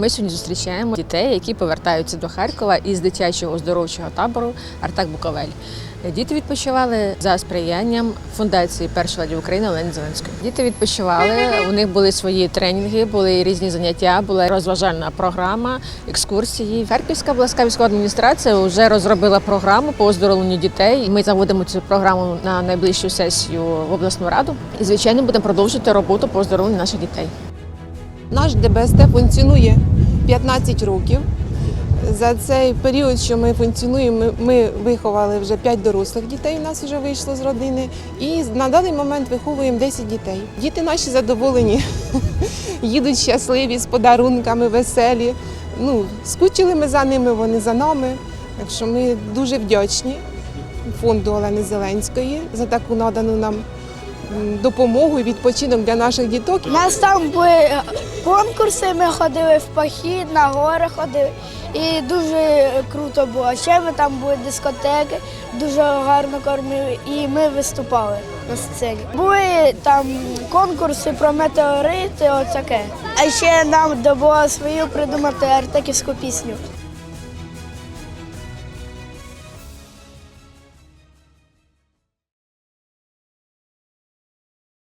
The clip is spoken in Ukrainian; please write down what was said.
Ми сьогодні зустрічаємо дітей, які повертаються до Харкова із дитячого оздоровчого табору Артак Буковель. Діти відпочивали за сприянням фундації першої ладі України Олени Зеленської. Діти відпочивали. У них були свої тренінги, були різні заняття, була розважальна програма, екскурсії. Харківська обласна військова адміністрація вже розробила програму по оздоровленню дітей. Ми заводимо цю програму на найближчу сесію в обласну раду. І звичайно будемо продовжувати роботу по оздоровленню наших дітей. Наш ДБСТ функціонує 15 років. За цей період, що ми функціонуємо, ми, виховали вже 5 дорослих дітей. У нас вже вийшло з родини. І на даний момент виховуємо 10 дітей. Діти наші задоволені, їдуть щасливі з подарунками, веселі. Ну, скучили ми за ними, вони за нами. Так що ми дуже вдячні фонду Олени Зеленської за таку надану нам допомогу і відпочинок для наших діток. У нас там були конкурси, ми ходили в похід, на гори ходили. І дуже круто було. Ще ми там були дискотеки, дуже гарно кормили, і ми виступали на сцені. Були там конкурси про метеорити, отаке. А ще нам було свою придумати артеківську пісню.